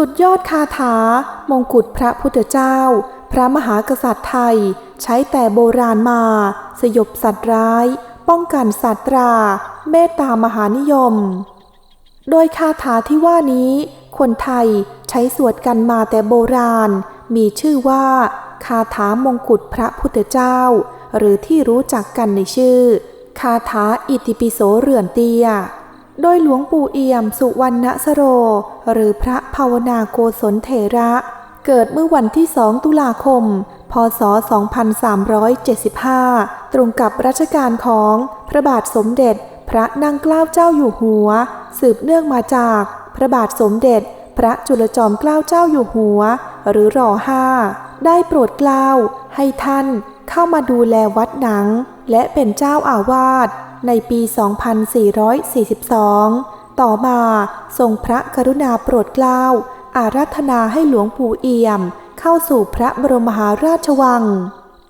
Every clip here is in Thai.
สุดยอดคาถามงกุฎพระพุทธเจ้า พระมหากษัตริย์ไทย ใช้แต่โบราณมา สยบสัตว์ร้าย ป้องกันสัตว์รา เมตตามหานิยม โดยคาถาที่ว่านี้ คนไทยใช้สวดกันมาแต่โบราณ มีชื่อว่า คาถามงกุฎพระพุทธเจ้า หรือที่รู้จักกันในชื่อ คาถาอิติปิโสเรือนเตีย โดยหลวงปู่เอี่ยมสุวรรณสโร หรือพระภาวนาโกศลเถระ เกิดเมื่อวันที่ 2 ตุลาคม พศ 2375 ตรงกับรัชกาลของพระบาทสมเด็จ พระนางเกล้าเจ้าอยู่หัว สืบเนื่องมาจาก พระบาทสมเด็จ พระจุลจอมเกล้าเจ้าอยู่หัว หรือรอห้าได้โปรดเกล้าให้ท่านเข้ามาดูแลวัดหนัง และเป็นเจ้าอาวาส ในปี 2442 ต่อมาทรงพระกรุณาโปรดเกล้า อารัธนาให้หลวงปู่เอี่ยม เข้าสู่พระบรมมหาราชวัง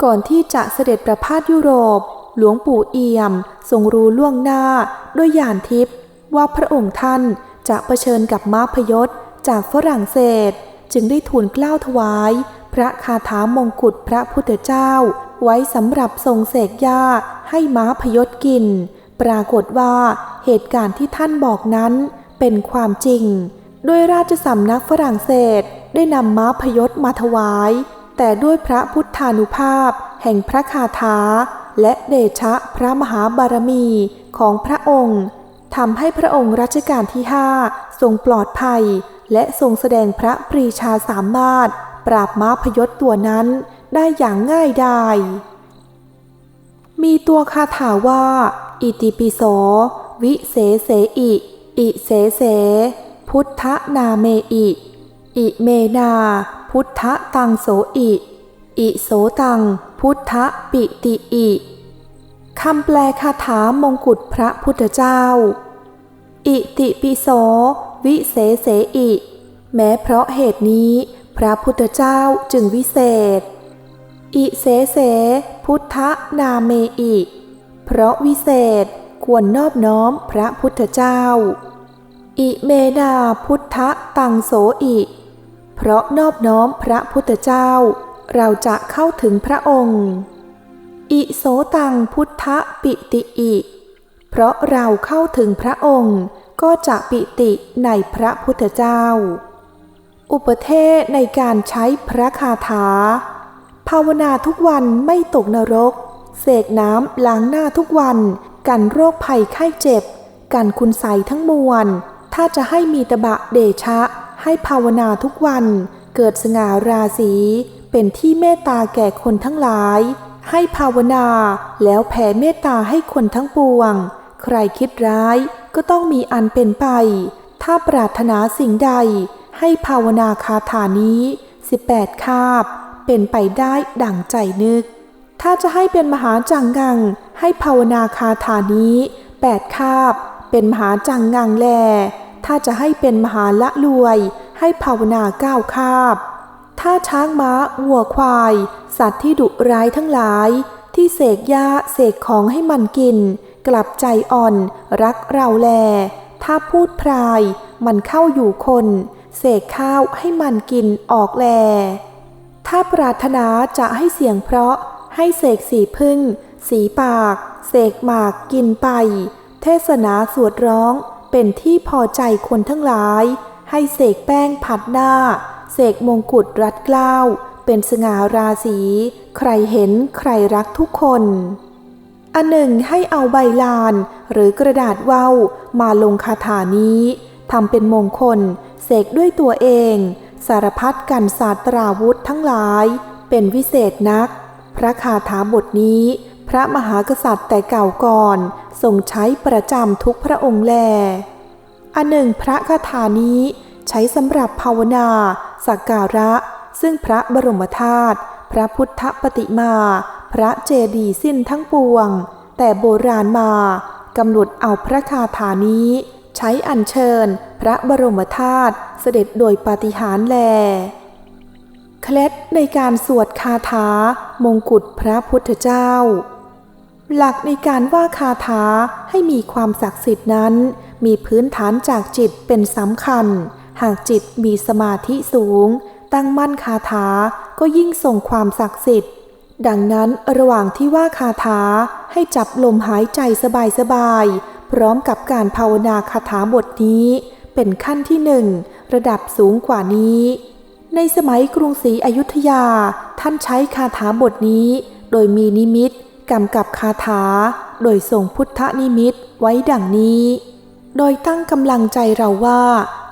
ก่อนที่จะเสด็จประพาสยุโรป หลวงปู่เอี่ยม ทรงรู้ล่วงหน้าด้วยยานทิพย์ว่าพระองค์ท่านจะเผชิญกับม้าพยศจากฝรั่งเศส จึงได้ทูลเกล้าถวาย พระคาถามงกุฎพระพุทธเจ้า ไว้สำหรับทรงเสกยาให้ม้าพยศกิน ปรากฏว่าเหตุการณ์ที่ท่านบอกนั้นเป็นความจริงโดยราชสำนักฝรั่งเศสได้นำม้าพยศมาถวาย แต่ด้วยพระพุทธานุภาพ แห่งพระคาถา และเดชะพระมหาบารมีของพระองค์ทำให้พระองค์รัชกาลที่ห้าทรงปลอดภัย และทรงแสดงพระปรีชาสามารถ ปราบม้าพยศตัวนั้นได้อย่างง่ายดายมีตัวคาถาว่า อิติปิโส วิเสเสอิ อิเสเส พุทธนาเมอิ อิเมนา พุทธตังโสอิ อิโสตัง พุทธปิติอิคำแปลคาถามงกุฎพระพุทธเจ้า อิติปิโส วิเศษเสอิ แม้เพราะเหตุนี้ พระพุทธเจ้าจึงวิเศษ อิเสเส พุทธนาเมอิ เพราะวิเศษควรนอบน้อมพระพุทธเจ้า อิเมนาพุทธตังโสอิ เพราะนอบน้อมพระพุทธเจ้า เราจะเข้าถึงพระองค์ อิโสตังพุทธปิติอิ เพราะเราเข้าถึงพระองค์ก็จะปิติในพระพุทธเจ้า อุปเทศในการใช้พระคาถา ภาวนาทุกวันไม่ตกนรก เสกน้ำล้างหน้าทุกวัน กันโรคภัยไข้เจ็บ กันคุณใสทั้งมวล ถ้าจะให้มีตบะเดชะ ให้ภาวนาทุกวัน เกิดสง่าราศีเป็นที่เมตตาแก่คนทั้งหลาย ให้ภาวนาแล้วแผ่เมตตาให้คนทั้งปวง ใครคิดร้ายก็ต้องมีอันเป็นไป ถ้าปรารถนาสิ่งใด ให้ภาวนาคาถานี้ 18 คาบ เป็นไปได้ดั่งใจนึก ถ้าจะให้เป็นมหาจังงัง ให้ภาวนาคาถานี้ 8 คาบ เป็นมหาจังงังแล ถ้าจะให้เป็นมหาละรวย ให้ภาวนาเก้าคาบ ถ้าช้างม้าวัวควาย สัตว์ที่ดุร้ายทั้งหลาย ที่เสกยาเสกของให้มันกิน กลับใจอ่อน รักเราแล ถ้าพูดพราย มันเข้าอยู่คน เสกข้าวให้มันกินออกแล ถ้าปรารถนาจะให้เสียงเพราะให้เสกสีพึ่ง สีปาก เสกหมากกินไป เทศนาสวดร้องเป็นที่พอใจคนทั้งหลาย ให้เสกแป้งผัดหน้า เสกมงกุฎรัดเกล้า เป็นสง่าราศี ใครเห็นใครรักทุกคน อันหนึ่งให้เอาใบลานหรือกระดาษว่าวมาลงคาถานี้ทำเป็นมงคล เสกด้วยตัวเอง สารพัดกันศาสตราวุธทั้งหลาย เป็นวิเศษนัก พระคาถาบทนี้ พระมหากษัตริย์แต่เก่าก่อนทรงใช้ประจำทุกพระองค์แล อันหนึ่งพระคาถานี้ใช้สำหรับภาวนา สักการะ ซึ่งพระบรมธาตุพระพุทธปฏิมา พระเจดีย์สิ้นทั้งปวง แต่โบราณมากำหนดเอาพระคาถานี้ ใช้อัญเชิญ พระบรมธาตุเสด็จโดยปาฏิหาริย์แล เคล็ดในการสวดคาถามงกุฎพระพุทธเจ้า หลักในการว่าคาถาให้มีความศักดิ์สิทธิ์นั้น มีพื้นฐานจากจิตเป็นสำคัญ หากจิตมีสมาธิสูง ตั้งมั่นคาถาก็ยิ่งส่งความศักดิ์สิทธิ์ดังนั้นระหว่างที่ว่าคาถาให้จับลมหายใจสบายๆ พร้อมกับการภาวนาคาถาบทนี้เป็นขั้นที่หนึ่งระดับสูงกว่านี้ ในสมัยกรุงศรีอยุธยา ท่านใช้คาถาบทนี้ โดยมีนิมิตกำกับคาถา โดยส่งพุทธนิมิตไว้ดังนี้ โดยตั้งกำลังใจเราว่า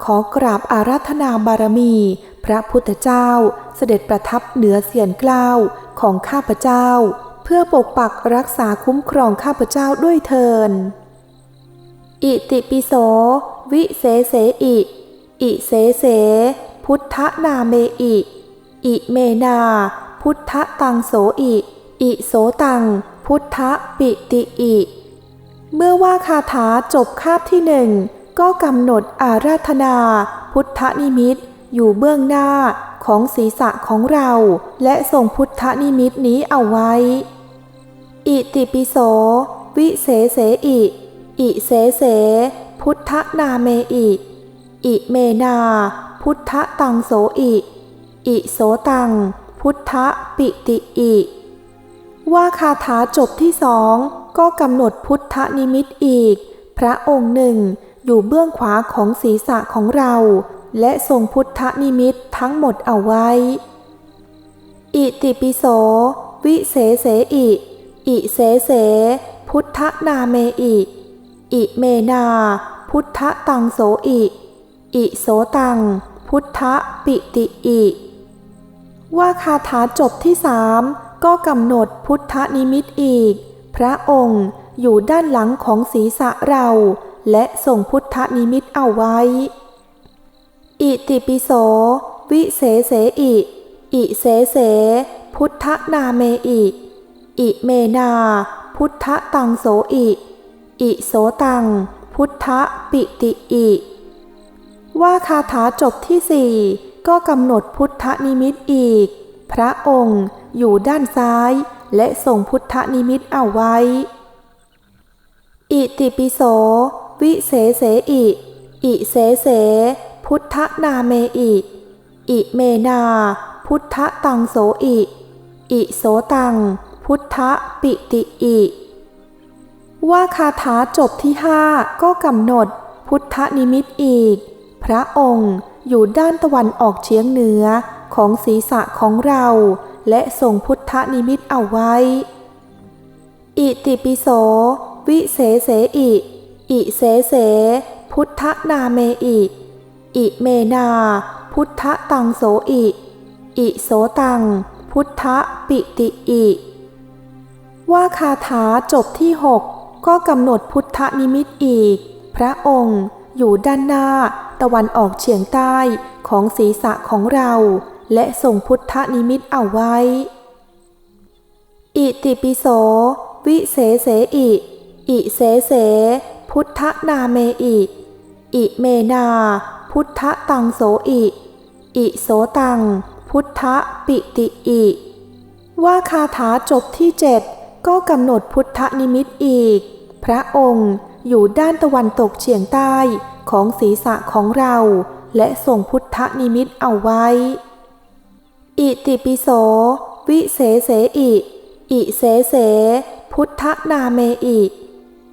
ขอกราบอาราธนาบารมี พระพุทธเจ้า เสด็จประทับเหนือเสียนเกล้าของข้าพเจ้า เพื่อปกปักรักษาคุ้มครองข้าพเจ้าด้วยเทิน อิติปิโส วิเสเสอิ อิเสเส พุทธนาเมอิ อิเมนา พุทธตังโสอิ อิโสตัง พุทธปิติอิ เมื่อว่าคาถาจบคาบที่หนึ่งก็กำหนดอาราธนา พุทธนิมิตอยู่เบื้องหน้าของศีรษะของเรา และส่งพุทธนิมิตนี้เอาไว้ อิติปิโส วิเสเสอิ อิเสเส พุทธนาเมอิ อิเมนา พุทธตังโสอิ อิโสตัง พุทธปิติอิ ว่าคาถาจบที่สองก็กำหนดพุทธนิมิตอีก พระองค์หนึ่งอยู่เบื้องขวาของศีรษะของเรา และทรงพุทธนิมิตทั้งหมดเอาไว้ อิติปิโส วิเสเสอิ อิเสเส พุทธนาเมอิ อิเมนา พุทธตังโสอิ อิโสตัง พุทธปิติอิ ว่าคาถาจบที่สามก็กำหนดพุทธนิมิตอีก พระองค์อยู่ด้านหลังของศีรษะเรา และส่งพุทธนิมิตเอาไว้ อิติปิโส วิเสเสอิ อิเสเส พุทธนาเมอิ อิเมนา พุทธตังโสอิ อิโสตัง พุทธปิติอิ ว่าคาถาจบที่สี่ก็กำหนดพุทธนิมิตอีก พระองค์อยู่ด้านซ้าย และส่งพุทธนิมิตเอาไว้ อิติปิโส วิเสเสอิ อิเสเส พุทธนาเมอิ อิเมนา พุทธตังโสอิ อิโสตัง พุทธปิติอิ ว่าคาถาจบที่ห้าก็กำหนดพุทธนิมิตอีก พระองค์อยู่ด้านตะวันออกเฉียงเหนือของศีรษะของเรา และส่งพุทธนิมิตเอาไว้ อิติปิโส วิเสเสอิ อิเสเส พุทธนาเมอิ อิเมนา พุทธตังโสอิ อิโสตัง พุทธปิติอิ ว่าคาถาจบที่หก ก็กำหนดพุทธนิมิตอีก พระองค์อยู่ด้านหน้า ตะวันออกเฉียงใต้ของศีรษะของเรา และส่งพุทธนิมิตเอาไว้ อิติปิโส วิเสเสอิ อิเสเส พุทธนาเมอิ อิเมนา พุทธตังโสอิ อิโสตัง พุทธปิติอิ ว่าคาถาจบที่เจ็ดก็กำหนดพุทธนิมิตอีก พระองค์อยู่ด้านตะวันตกเฉียงใต้ของศีรษะของเรา และส่งพุทธนิมิตเอาไว้ อิติปิโส วิเสเสอิ อิเสเส พุทธนาเมอิ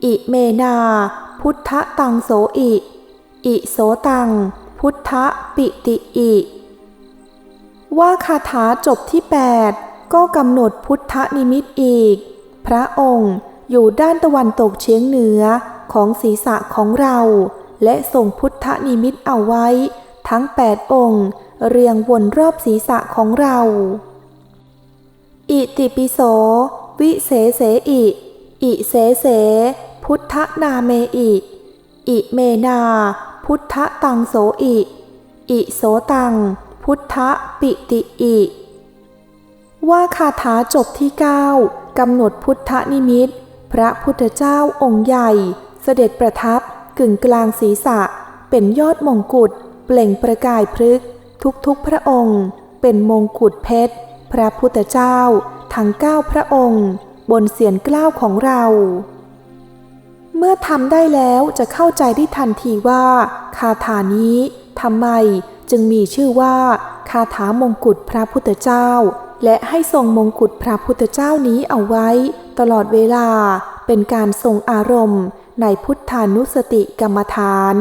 อิเมนา พุทธตังโสอิ อิโสตัง พุทธปิติอิ ว่าคาถาจบที่แปดก็กำหนดพุทธนิมิตอีก พระองค์ อยู่ด้านตะวันตกเฉียงเหนือของศีรษะของเรา และส่งพุทธนิมิตเอาไว้ ทั้งแปดองค์ เรียงวนรอบศีรษะของเรา อิติปิโส วิเสเสอิ อิเสเส พุทธนาเมอิ อิเมนา พุทธตังโสอิ อิโสตัง พุทธปิติอิ ว่าคาถาจบที่เก้ากำหนดพุทธนิมิต พระพุทธเจ้าองค์ใหญ่ เสด็จประทับกึ่งกลางศีรษะ เป็นยอดมงกุฎเปล่งประกายพฤกษ์ทุกๆพระองค์ เป็นมงกุฎเพชร พระพุทธเจ้า ทั้งเก้าพระองค์ บนเสียนเกล้าของเรา เมื่อทำได้แล้วจะเข้าใจได้ทันทีว่าคาถานี้ทำไมจึงมีชื่อว่าคาถามงกุฎพระพุทธเจ้า และให้ทรงมงกุฎพระพุทธเจ้านี้เอาไว้ ตลอดเวลาเป็นการทรงอารมณ์ในพุทธานุสติกรรมฐาน